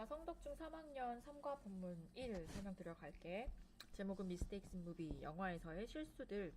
자, 성덕중 3학년 3과 본문 1 설명 들어갈게. 제목은 Mistakes in Movie, 영화에서의 실수들.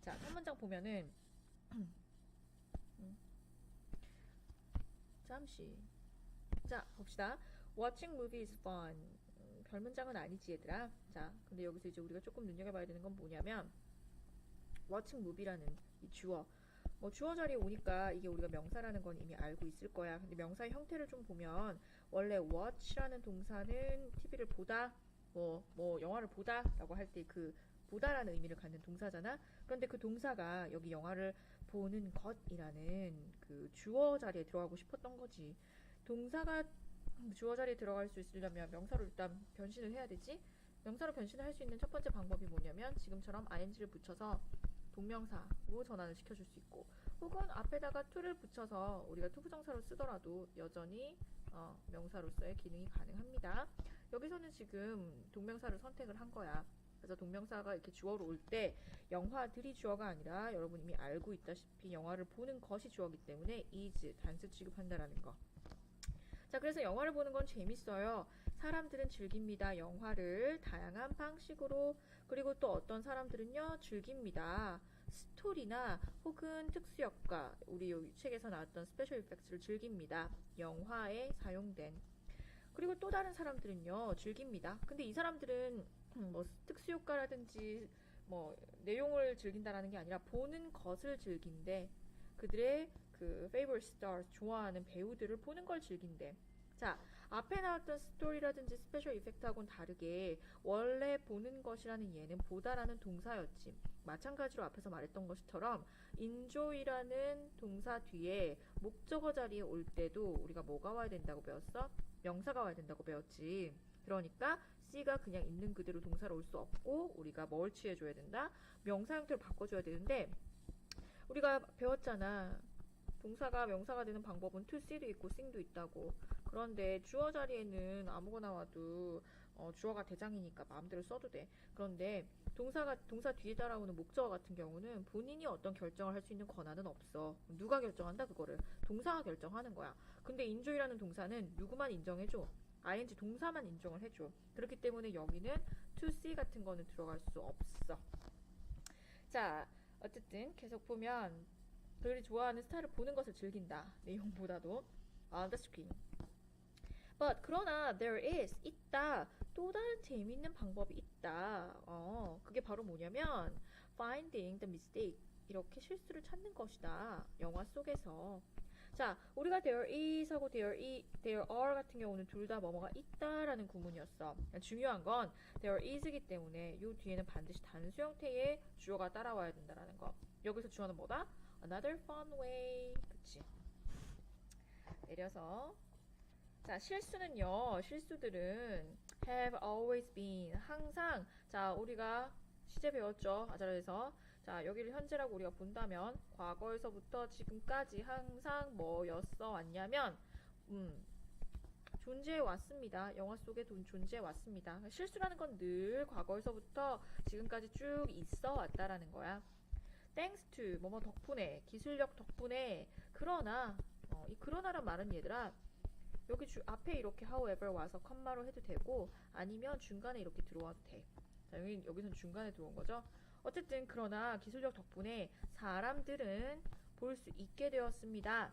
자, 한 문장 보면은 음. 잠시. 자, 봅시다. Watching movie is fun. 음, 별 문장은 아니지, 얘들아. 자, 근데 여기서 이제 우리가 조금 눈여겨봐야 되는 건 뭐냐면 watching movie라는 이 주어. 뭐 주어 자리에 오니까 이게 우리가 명사라는 건 이미 알고 있을 거야. 근데 명사의 형태를 좀 보면 원래 watch라는 동사는 TV를 보다, 뭐, 뭐 영화를 보다라고 할 때 그 보다라는 의미를 갖는 동사잖아. 그런데 그 동사가 여기 영화를 보는 것이라는 그 주어 자리에 들어가고 싶었던 거지. 동사가 주어 자리에 들어갈 수 있으려면 명사로 일단 변신을 해야 되지. 명사로 변신을 할 수 있는 첫 번째 방법이 뭐냐면 지금처럼 ing를 붙여서 동명사로 전환을 시켜줄 수 있고 혹은 앞에다가 to를 붙여서 우리가 투부정사로 쓰더라도 여전히 어, 명사로서의 기능이 가능합니다. 여기서는 지금 동명사를 선택을 한 거야. 그래서 동명사가 이렇게 주어로 올 때 영화들이 주어가 아니라 여러분 이미 알고 있다시피 영화를 보는 것이 주어기 때문에 is 단수 취급한다라는 거. 자, 그래서 영화를 보는 건 재밌어요. 사람들은 즐깁니다. 영화를 다양한 방식으로. 그리고 또 어떤 사람들은요, 즐깁니다. 스토리나 혹은 특수효과, 우리 책에서 나왔던 스페셜 이펙트를 즐깁니다. 영화에 사용된. 그리고 또 다른 사람들은요, 즐깁니다. 근데 이 사람들은 뭐 특수효과라든지 뭐 내용을 즐긴다라는 게 아니라 보는 것을 즐긴대. 그들의 그 favorite stars 좋아하는 배우들을 보는 걸 즐긴대. 자, 앞에 나왔던 스토리라든지 스페셜 이펙트하고는 다르게 원래 보는 것이라는 얘는 보다라는 동사였지. 마찬가지로 앞에서 말했던 것처럼 enjoy라는 동사 뒤에 목적어 자리에 올 때도 우리가 뭐가 와야 된다고 배웠어? 명사가 와야 된다고 배웠지. 그러니까 C가 그냥 있는 그대로 동사로 올 수 없고 우리가 뭘 취해줘야 된다? 명사 형태로 바꿔줘야 되는데 우리가 배웠잖아. 동사가 명사가 되는 방법은 to see도 있고 sing도 있다고. 그런데 주어 자리에는 아무거나 와도 어, 주어가 대장이니까 마음대로 써도 돼. 그런데 동사가 동사 뒤에 따라오는 목적어 같은 경우는 본인이 어떤 결정을 할 수 있는 권한은 없어. 누가 결정한다 그거를 동사가 결정하는 거야. 근데 enjoy라는 동사는 누구만 인정해줘. ing 동사만 인정을 해줘. 그렇기 때문에 여기는 to see 같은 거는 들어갈 수 없어. 자, 어쨌든 계속 보면 그들이 좋아하는 스타일을 보는 것을 즐긴다. 내용보다도 the screen. But 그러나 there is 있다. 또 다른 재미있는 방법이 있다. 어, 그게 바로 뭐냐면 finding the mistake. 이렇게 실수를 찾는 것이다. 영화 속에서. 자, 우리가 there is 하고 there, i, there are 같은 경우는 둘 다 뭐뭐가 있다라는 구문이었어. 중요한 건 there is기 때문에 이 뒤에는 반드시 단수 형태의 주어가 따라와야 된다라는 거. 여기서 주어는 뭐다? Another fun way. 그치. 내려서. 자, 실수는요, 실수들은 have always been. 항상. 자, 우리가 시제 배웠죠. 아자라에서. 자, 여기를 현재라고 우리가 본다면, 과거에서부터 지금까지 항상 뭐였어 왔냐면, 음, 존재해 왔습니다. 영화 속에 돈 존재해 왔습니다. 실수라는 건 늘 과거에서부터 지금까지 쭉 있어 왔다라는 거야. thanks to 뭐뭐 덕분에 기술력 덕분에 그러나 어, 이 그러나란 말은 얘들아 여기 주, 앞에 이렇게 however 와서 컴마로 해도 되고 아니면 중간에 이렇게 들어와도 돼. 자, 여기 여기선 중간에 들어온 거죠. 어쨌든 그러나 기술력 덕분에 사람들은 볼 수 있게 되었습니다.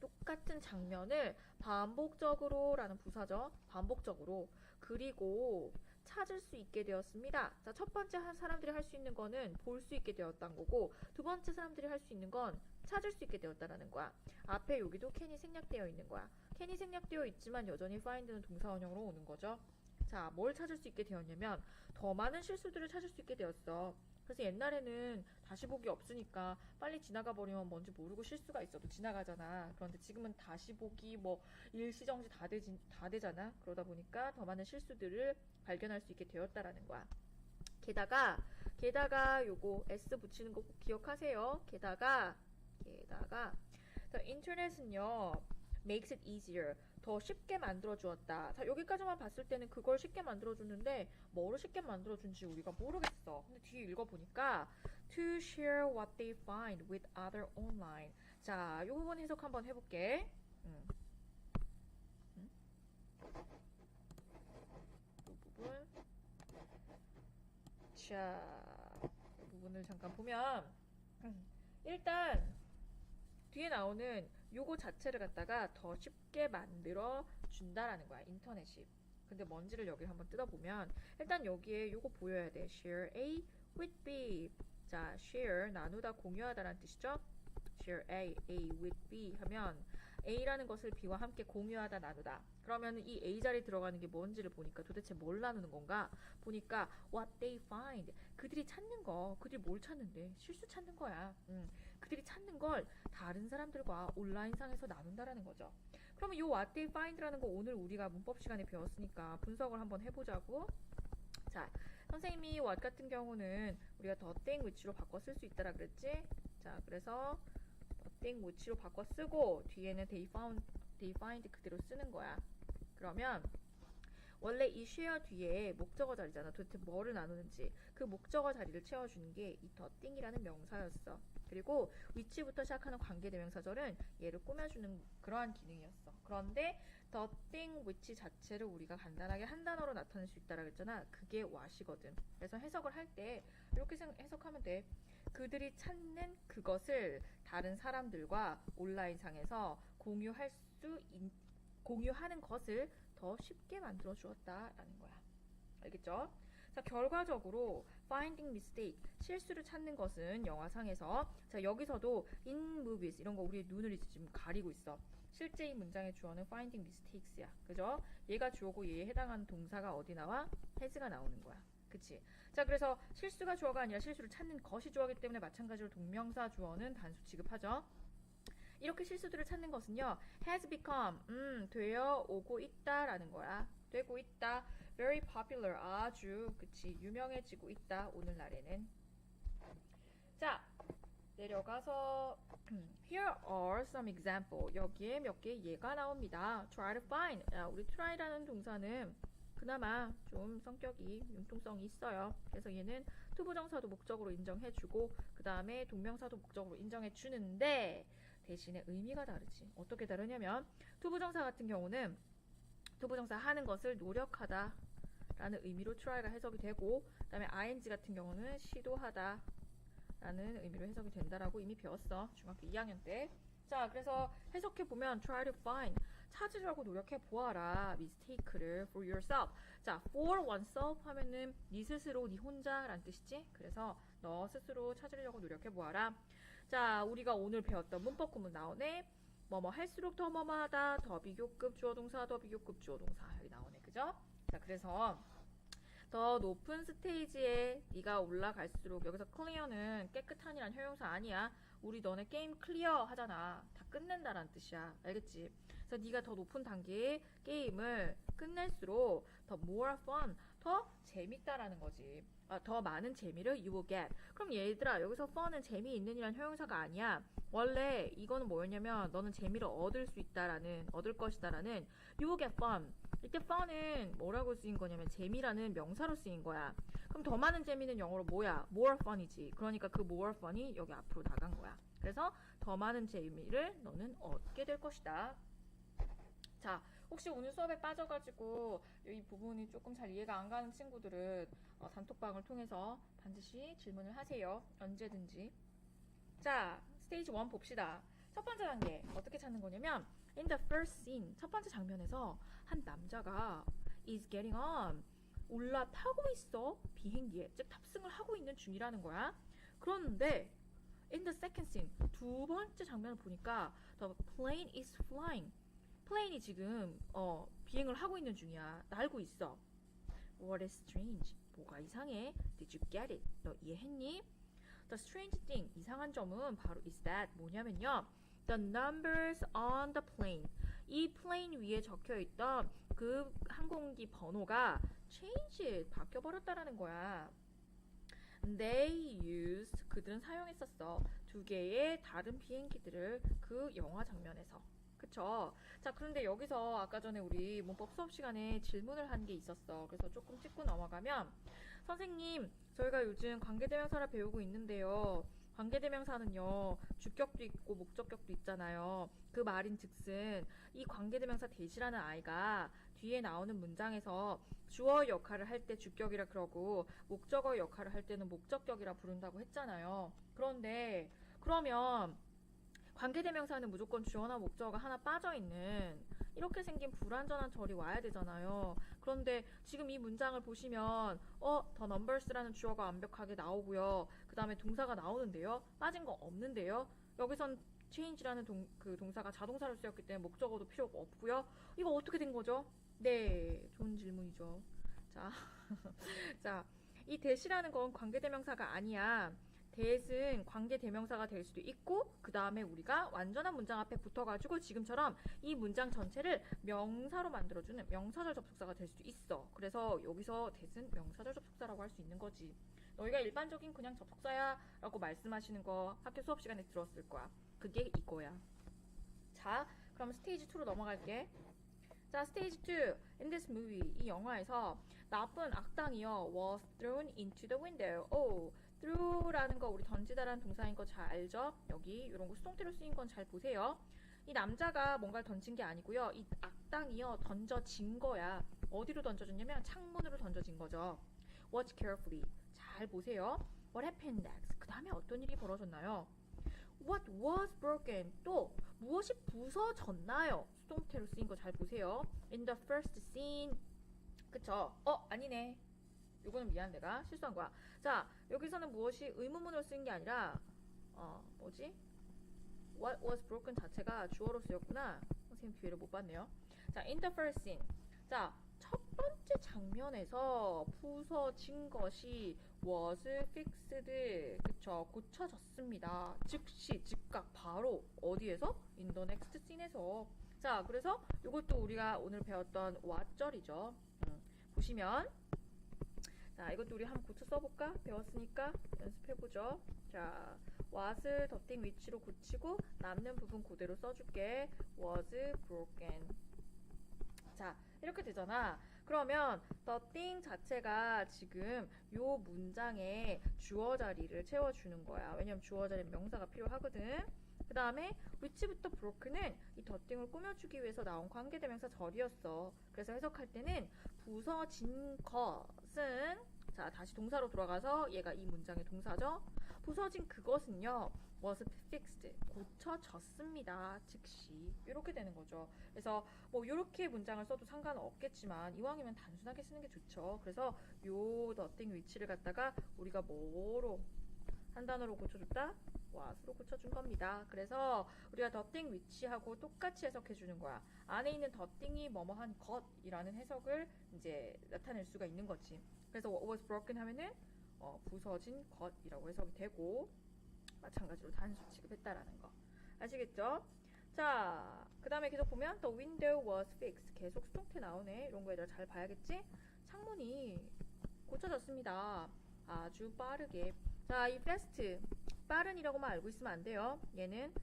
똑같은 장면을 반복적으로 라는 부사죠. 반복적으로. 그리고 찾을 수 있게 되었습니다. 자, 첫 번째 한 사람들이 할 수 있는 거는 볼 수 있게 되었다는 거고, 두 번째 사람들이 할 수 있는 건 찾을 수 있게 되었다라는 거야. 앞에 여기도 캔이 생략되어 있는 거야. 캔이 생략되어 있지만 여전히 find는 동사원형으로 오는 거죠. 자, 뭘 찾을 수 있게 되었냐면, 더 많은 실수들을 찾을 수 있게 되었어. 그래서 옛날에는 다시 보기 없으니까 빨리 지나가 버리면 뭔지 모르고 실수가 있어도 지나가잖아. 그런데 지금은 다시 보기 뭐 일시정지 다 되지 다 되잖아. 그러다 보니까 더 많은 실수들을 발견할 수 있게 되었다라는 거야. 게다가 게다가 요거 s 붙이는 거 꼭 기억하세요. 게다가 게다가 자, 인터넷은요. Makes it easier. 더 쉽게 만들어 주었다. 자, 여기까지만 봤을 때는 그걸 쉽게 만들어 줬는데 뭐로 쉽게 만들어 준지 우리가 모르겠어. 근데 뒤에 읽어 보니까 to share what they find with other online. 자, 요 부분 해석 한번 해 볼게. 음. 음? 부분. 자, 이 부분을 잠깐 보면 음, 일단 뒤에 나오는 요거 자체를 갖다가 더 쉽게 만들어 준다라는 거야 인터넷이. 근데 뭔지를 여기 한번 뜯어보면 일단 여기에 요거 보여야 돼. share A with B. 자, share 나누다 공유하다라는 뜻이죠. share A, A with B 하면 A라는 것을 B와 함께 공유하다 나누다. 그러면 이 A 자리에 들어가는 게 뭔지를 보니까 도대체 뭘 나누는 건가? 보니까 what they find. 그들이 찾는 거, 그들이 뭘 찾는데? 실수 찾는 거야. 음, 그들이 찾는 걸 다른 사람들과 온라인상에서 나눈다라는 거죠. 그러면 이 what they find라는 거 오늘 우리가 문법 시간에 배웠으니까 분석을 한번 해보자고. 자, 선생님이 what 같은 경우는 우리가 the thing which로 바꿔 쓸 수 있다라 그랬지? 자, 그래서 thing which로 바꿔 쓰고 뒤에는 they found, they find 그대로 쓰는 거야. 그러면 원래 이 share 뒤에 목적어 자리잖아. 도대체 뭐를 나누는지 그 목적어 자리를 채워주는 게이 thing이라는 명사였어. 그리고 위치부터 시작하는 관계대명사절은 얘를 꾸며주는 그러한 기능이었어. 그런데 thing which 자체를 우리가 간단하게 한 단어로 나타낼 수 있다라고 했잖아. 그게 what이거든. 그래서 해석을 할 때 이렇게 생- 해석하면 돼. 그들이 찾는 그것을 다른 사람들과 온라인상에서 공유할 수 있, 공유하는 것을 더 쉽게 만들어 주었다라는 거야. 알겠죠? 자, 결과적으로 finding mistake 실수를 찾는 것은 영화상에서 자, 여기서도 in movies 이런 거 우리 눈을 이제 지금 가리고 있어. 실제 이 문장의 주어는 finding mistakes야. 그죠? 얘가 주어고 얘에 해당하는 동사가 어디 나와? has가 나오는 거야. 그치? 자, 그래서 실수가 주어가 아니라 실수를 찾는 것이 주어기 때문에 마찬가지로 동명사 주어는 단수 취급하죠. 이렇게 실수들을 찾는 것은요, has become, 음, 되어 오고 있다라는 거야. 되고 있다. very popular, 아주, 그치, 유명해지고 있다, 오늘날에는. 자, 내려가서, 음, here are some example. 여기에 몇 개 예가 나옵니다. try to find. 야, 우리 try라는 동사는 그나마 좀 성격이 융통성이 있어요. 그래서 얘는 투부정사도 목적으로 인정해주고, 그 다음에 동명사도 목적으로 인정해주는데, 대신에 의미가 다르지. 어떻게 다르냐면, 투부정사 같은 경우는 투부정사 하는 것을 노력하다 라는 의미로 try가 해석이 되고 그 다음에 ing 같은 경우는 시도하다 라는 의미로 해석이 된다라고 이미 배웠어 중학교 2학년 때. 자 그래서 해석해 보면 try to find 찾으려고 노력해 보아라 mistake를 for yourself. 자 for oneself 하면은 네 스스로 네 혼자란 뜻이지. 그래서 너 스스로 찾으려고 노력해 보아라. 자 우리가 오늘 배웠던 문법 구문 나오네. 뭐뭐 할수록 더 뭐뭐하다 더 비교급 주어 동사 더 비교급 주어 동사 여기 나오네 그죠? 자 그래서 더 높은 스테이지에 네가 올라갈수록 여기서 클리어는 깨끗한이란 형용사 아니야 우리 너네 게임 클리어 하잖아 다 끝낸다라는 뜻이야 알겠지? 그래서 네가 더 높은 단계의 게임을 끝낼수록 더 more fun 더 재밌다라는 거지 아, 더 많은 재미를 you get 그럼 얘들아 여기서 fun은 재미있는이란 형용사가 아니야 원래 이거는 뭐였냐면 너는 재미를 얻을 수 있다라는 얻을 것이다라는 you get fun. 이때 fun은 뭐라고 쓰인 거냐면 재미라는 명사로 쓰인 거야. 그럼 더 많은 재미는 영어로 뭐야? more fun이지. 그러니까 그 more fun이 여기 앞으로 나간 거야. 그래서 더 많은 재미를 너는 얻게 될 것이다. 자, 혹시 오늘 수업에 빠져가지고 이 부분이 조금 잘 이해가 안 가는 친구들은 어, 단톡방을 통해서 반드시 질문을 하세요. 언제든지. 자, 스테이지 1 봅시다. 첫 번째 단계 어떻게 찾는 거냐면 in the first scene 첫 번째 장면에서 한 남자가 is getting on 올라타고 있어 비행기에 즉 탑승을 하고 있는 중이라는 거야. 그런데 in the second scene 두 번째 장면을 보니까 the plane is flying 플레인이 지금 어, 비행을 하고 있는 중이야. 날고 있어. What is strange? 뭐가 이상해? Did you get it? 너 이해했니? The strange thing, 이상한 점은 바로 is that 뭐냐면요. The numbers on the plane. 이 플레인 위에 적혀 있던 그 항공기 번호가 changed, 바뀌어 버렸다라는 거야. They used, 그들은 사용했었어. 두 개의 다른 비행기들을 그 영화 장면에서. 그쵸? 자, 그런데 여기서 아까 전에 우리 문법 수업 시간에 질문을 한 게 있었어. 그래서 조금 찍고 넘어가면 선생님, 저희가 요즘 관계대명사를 배우고 있는데요. 관계대명사는요, 주격도 있고 목적격도 있잖아요. 그 말인 즉슨 이 관계대명사 대시라는 아이가 뒤에 나오는 문장에서 주어 역할을 할 때 주격이라 그러고 목적어 역할을 할 때는 목적격이라 부른다고 했잖아요. 그런데 그러면 관계대명사는 무조건 주어나 목적어가 하나 빠져 있는 이렇게 생긴 불완전한 절이 와야 되잖아요. 그런데 지금 이 문장을 보시면 어, the numbers라는 주어가 완벽하게 나오고요. 그 다음에 동사가 나오는데요. 빠진 거 없는데요. 여기선 change라는 동, 그 동사가 자동사로 쓰였기 때문에 목적어도 필요가 없고요. 이거 어떻게 된 거죠? 네, 좋은 질문이죠. 자, 자, 이 대시라는 건 관계대명사가 아니야. 대은 관계 대명사가 될 수도 있고 그 다음에 우리가 완전한 문장 앞에 붙어가지고 지금처럼 이 문장 전체를 명사로 만들어주는 명사절 접속사가 될 수도 있어. 그래서 여기서 대은 명사절 접속사라고 할 수 있는 거지. 너희가 일반적인 그냥 접속사야 라고 말씀하시는 거 학교 수업 시간에 들었을 거야. 그게 이거야. 자, 그럼 스테이지 2로 넘어갈게. 자, 스테이지 2. In this movie, 이 영화에서 나쁜 악당이요 was thrown into the window. 오, throw라는 거 우리 던지다라는 동사인 거 잘 알죠? 여기 이런 거 수동태로 쓰인 건 잘 보세요. 이 남자가 뭔가를 던진 게 아니고요. 이 악당이요 던져진 거야. 어디로 던져졌냐면 창문으로 던져진 거죠. Watch carefully. 잘 보세요. What happened next? 그 다음에 어떤 일이 벌어졌나요? What was broken? 또 무엇이 부서졌나요? 수동태로 쓰인 거 잘 보세요. In the first scene. 그쵸? 어 아니네. 요거는 미안 내가 실수한 거야. 자 여기서는 무엇이 의문문으로 쓰인 게 아니라 어 뭐지? What was broken 자체가 주어로 쓰였구나. 선생님 기회를 못 봤네요. 자 in the first scene. 자첫 번째 장면에서 부서진 것이 was fixed. 그쵸 고쳐졌습니다. 즉시 즉각 바로 어디에서? in the next scene에서. 자 그래서 이것도 우리가 오늘 배웠던 what절이죠. 음, 보시면 자, 이것도 우리 한번 고쳐 써볼까? 배웠으니까 연습해보죠. 자, what을 더띵 위치로 고치고 남는 부분 그대로 써줄게. was broken. 자, 이렇게 되잖아. 그러면 더띵 자체가 지금 요 문장에 주어 자리를 채워주는 거야. 왜냐면 주어 자리는 명사가 필요하거든. 그 다음에 위치부터 broken은 이 더띵을 꾸며주기 위해서 나온 관계대명사 절이었어. 그래서 해석할 때는 부서진 것은 자 다시 동사로 돌아가서 얘가 이 문장의 동사죠. 부서진 그것은요 was fixed 고쳐졌습니다. 즉시 이렇게 되는 거죠. 그래서 뭐 이렇게 문장을 써도 상관은 없겠지만 이왕이면 단순하게 쓰는 게 좋죠. 그래서 요 더띵 위치를 갖다가 우리가 뭐로 한 단어로 고쳐줬다? what으로 고쳐준 겁니다. 그래서 우리가 더띵 위치하고 똑같이 해석해 주는 거야. 안에 있는 더띵이 뭐뭐한 것이라는 해석을 이제 나타낼 수가 있는 거지. 그래서 was broken 하면은 어, 부서진 것이라고 해석이 되고 마찬가지로 단수 취급했다라는 거. 아시겠죠? 자, 그 다음에 계속 보면 the window was fixed. 계속 수동태 나오네. 이런 거 얘들아 잘 봐야겠지? 창문이 고쳐졌습니다. 아주 빠르게. 자, 이 fast. 빠른이라고만 알고 있으면 안 돼요. 얘는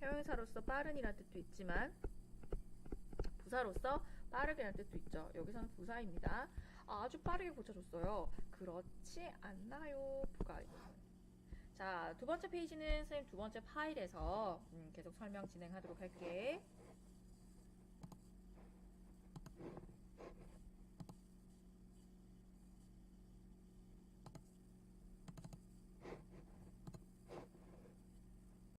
형용사로서 빠른이라는 뜻도 있지만 부사로서 빠르게라는 뜻도 있죠. 여기서는 부사입니다. 아주 빠르게 고쳐줬어요. 그렇지 않나요? 부가입니다. 자, 두 번째 페이지는 선생님 두 번째 파일에서 음, 계속 설명 진행하도록 할게.